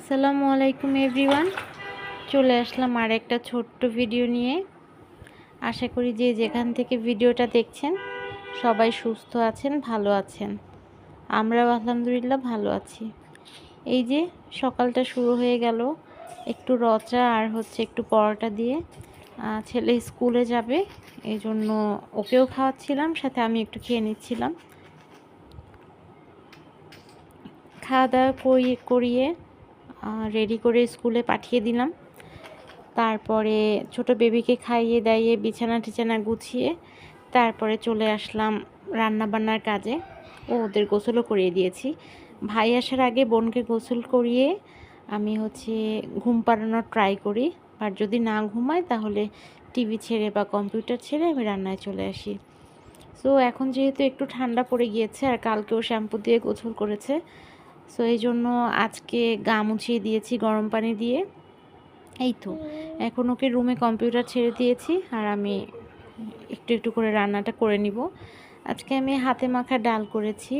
আসসালামু আলাইকুম, এভরিওয়ান। চলে আসলাম আর একটা ছোট্ট ভিডিও নিয়ে। আশা করি যে যেখান থেকে ভিডিওটা দেখছেন, সবাই সুস্থ আছেন, ভালো আছেন। আমরাও আলহামদুলিল্লাহ ভালো আছি। এই যে সকালটা শুরু হয়ে গেল, একটু রচা আর হচ্ছে একটু পরোটা দিয়ে ছেলে স্কুলে যাবে এই জন্য ওকেও খাওয়াচ্ছিলাম, সাথে আমি একটু খেয়ে নিচ্ছিলাম। খাওয়া দাওয়া করিয়ে করিয়ে রেডি করে স্কুলে পাঠিয়ে দিলাম। তারপরে ছোট বেবিকে খাইয়ে দাইয়ে বিছানা টিছানা গুছিয়ে তারপরে চলে আসলাম রান্না বান্নার কাজে। ও ওদের গোসলও করিয়ে দিয়েছি। ভাই আসার আগে বোনকে গোসল করিয়ে আমি হচ্ছে ঘুম পাড়ানোর ট্রাই করি। আর যদি না ঘুমায় তাহলে টিভি ছেড়ে বা কম্পিউটার ছেড়ে আমি রান্নায় চলে আসি। সো এখন যেহেতু একটু ঠান্ডা পড়ে গিয়েছে আর কালকেও শ্যাম্পু দিয়ে গোসল করেছে সো এই জন্য আজকে গা মুছিয়ে দিয়েছি গরম পানি দিয়ে। এই তো, এখন ওকে রুমে কম্পিউটার ছেড়ে দিয়েছি আর আমি একটু একটু করে রান্নাটা করে নিব। আজকে আমি হাতে মাখা ডাল করেছি।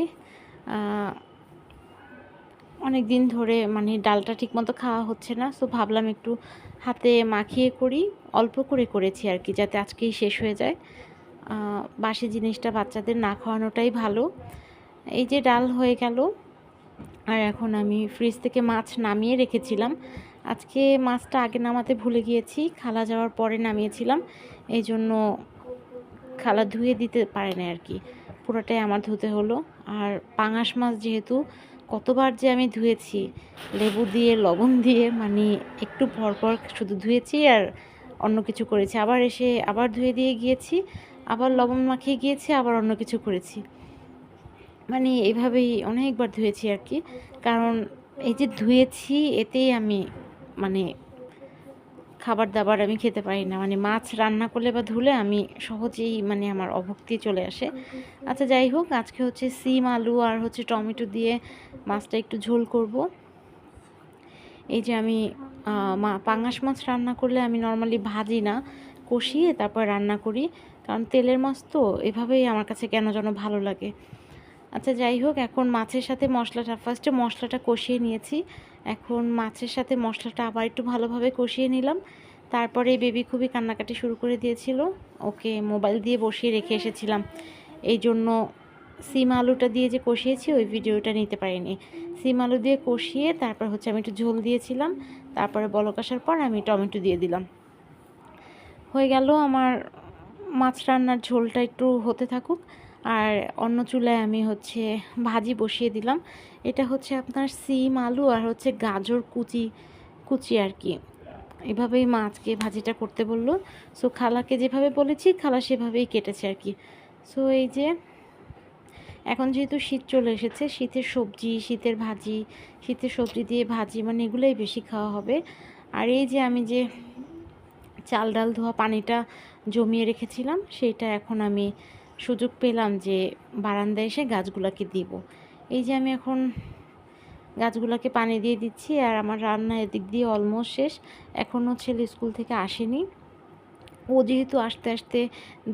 অনেক দিন ধরে মানে ডালটা ঠিকমতো খাওয়া হচ্ছে না সো ভাবলাম একটু হাতে মাখিয়ে করি, অল্প করে করেছি আর কি, যাতে আজকেই শেষ হয়ে যায়। বাসি জিনিসটা বাচ্চাদের না খাওয়ানোটাই ভালো। এই যে ডাল হয়ে গেল আর এখন আমি ফ্রিজ থেকে মাছ নামিয়ে রেখেছিলাম। আজকে মাছটা আগে নামাতে ভুলে গিয়েছি, খালা যাওয়ার পরে নামিয়েছিলাম। এই জন্য খালা ধুয়ে দিতে পারে না আর কি পুরোটাই আমার ধুতে হলো। আর পাঙাশ মাছ যেহেতু কতবার যে আমি ধুয়েছি, লেবু দিয়ে, লবণ দিয়ে মানে একটু পরপর শুধু ধুয়েছি আর অন্য কিছু করেছি। আবার এসে আবার ধুয়ে দিয়ে গিয়েছি, আবার লবণ মাখিয়ে গিয়েছি, আবার অন্য কিছু করেছি। মানে এভাবেই অনেকবার ধুয়েছি আর কি। কারণ এই যে ধুয়েছি, এতেই আমি মানে খাবার দাবার আমি খেতে পারি না। মানে মাছ রান্না করলে বা ধুলে আমি সহজেই মানে আমার অভক্তি চলে আসে। আচ্ছা যাই হোক, আজকে হচ্ছে সিম, আলু আর হচ্ছে টমেটো দিয়ে মাছটা একটু ঝোল করব। এই যে আমি মা, পাঙাশ মাছ রান্না করলে আমি নর্মালি ভাজি না, কষিয়ে তারপর রান্না করি। কারণ তেলের মাছ তো এভাবেই আমার কাছে কেন যেন ভালো লাগে। আচ্ছা যাই হোক, এখন মাছের সাথে মশলাটা ফার্স্টে মশলাটা কষিয়ে নিয়েছি। এখন মাছের সাথে মশলাটা আবার একটু ভালোভাবে কষিয়ে নিলাম। তারপরে বেবি খুবই কান্নাকাটি শুরু করে দিয়েছিল। ওকে মোবাইল দিয়ে বসিয়ে রেখে এসেছিলাম। এই জন্য সিম আলুটা দিয়ে যে কষিয়েছি, ওই ভিডিওটা নিতে পারিনি। সিম আলু দিয়ে কষিয়ে তারপর হচ্ছে আমি একটু ঝোল দিয়েছিলাম। তারপরে বলক আসার পর আমি টমেটো দিয়ে দিলাম। হয়ে গেল আমার মাছ রান্নার ঝোলটা একটু হতে থাকুক। আর অন্য চুলায় আমি হচ্ছে ভাজি বসিয়ে দিলাম। এটা হচ্ছে আপনার সিম, আলু আর হচ্ছে গাজর কুচি কুচি আর কি। এভাবেই মাছকে ভাজিটা করতে বলল। সো খালাকে যেভাবে বলেছি, খালা সেভাবেই কেটেছে আর কি। সো এই যে এখন যেহেতু শীত চলে এসেছে, শীতের সবজি, শীতের ভাজি, শীতের সবজি দিয়ে ভাজি মানে এগুলোই বেশি খাওয়া হবে। আর এই যে আমি যে চাল, ডাল, ধোয়া পানিটা জমিয়ে রেখেছিলাম সেটা এখন আমি সুযোগ পেলাম যে বারান্দায় এসে গাছগুলোকে দিব। এই যে আমি এখন গাছগুলোকে পানি দিয়ে দিচ্ছি আর আমার রান্না এদিক দিয়ে অলমোস্ট শেষ। এখনও ছেলে স্কুল থেকে আসেনি। ও যেহেতু আসতে আসতে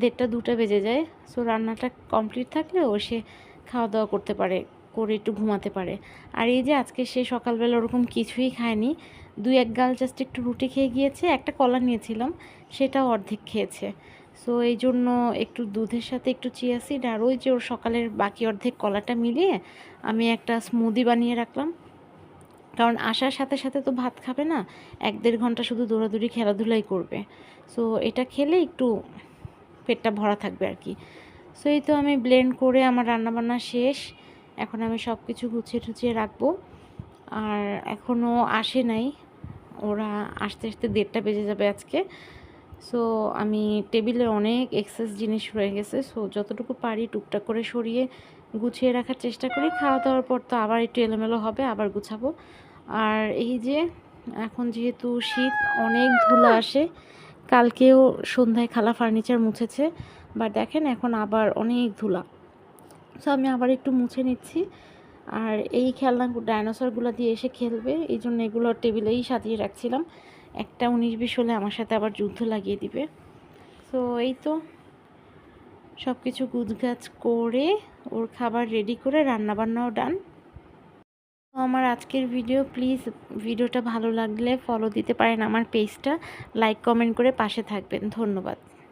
দেড়টা দুটা বেজে যায় সো রান্নাটা কমপ্লিট থাকলে ও সে খাওয়া দাওয়া করতে পারে, করে একটু ঘুমাতে পারে। আর এই যে আজকে সে সকালবেলা ওরকম কিছুই খায়নি, দুই এক গাল জাস্ট একটু রুটি খেয়ে গিয়েছে, একটা কলা নিয়েছিলাম, সেটাও অর্ধেক খেয়েছে। সো এই জন্য একটু দুধের সাথে একটু চিয়া সিড আর ওই যে ওর সকালের বাকি অর্ধেক কলাটা মিলিয়ে আমি একটা স্মুদি বানিয়ে রাখলাম। কারণ আসার সাথে সাথে তো ভাত খাবে না, এক দেড় ঘণ্টা শুধু দৌড়াদৌড়ি খেলাধুলাই করবে। সো এটা খেলে একটু পেটটা ভরা থাকবে আর কি। সো এই তো আমি ব্লেন্ড করে আমার রান্নাবান্না শেষ। এখন আমি সব কিছু গুছিয়ে টুছিয়ে রাখব। আর এখনও আসে নাই, ওরা আসতে আসতে দেড়টা বেজে যাবে আজকে। সো আমি টেবিলে অনেক এক্সেস জিনিস রয়ে গেছে। সো যতটুকু পারি টুকটাক করে সরিয়ে গুছিয়ে রাখার চেষ্টা করি। খাওয়া দাওয়ার পর তো আবার একটু এলোমেলো হবে, আবার গুছাবো। আর এই যে, এখন যেহেতু শীত, অনেক ধুলো আসে। কালকেও সন্ধ্যায় খালা ফার্নিচার মুছেছে বাট দেখেন এখন আবার অনেক ধুলা। সো আমি আবার একটু মুছে নিচ্ছি। আর এই খেলনা ডাইনোসরগুলো দিয়ে এসে খেলবে, এই জন্য এগুলো টেবিলেই সাজিয়ে রাখছিলাম। একটা উনিশ বিশ হলে আমার সাথে আবার যুদ্ধ লাগিয়ে দিবে। তো এই তো সব কিছু গুছগাছ করে ওর খাবার রেডি করে রান্নাবান্নাও ডান আমার আজকের ভিডিও প্লিজ ভিডিওটা ভালো লাগলে ফলো দিতে পারেন আমার পেজটা লাইক কমেন্ট করে পাশে থাকবেন। ধন্যবাদ।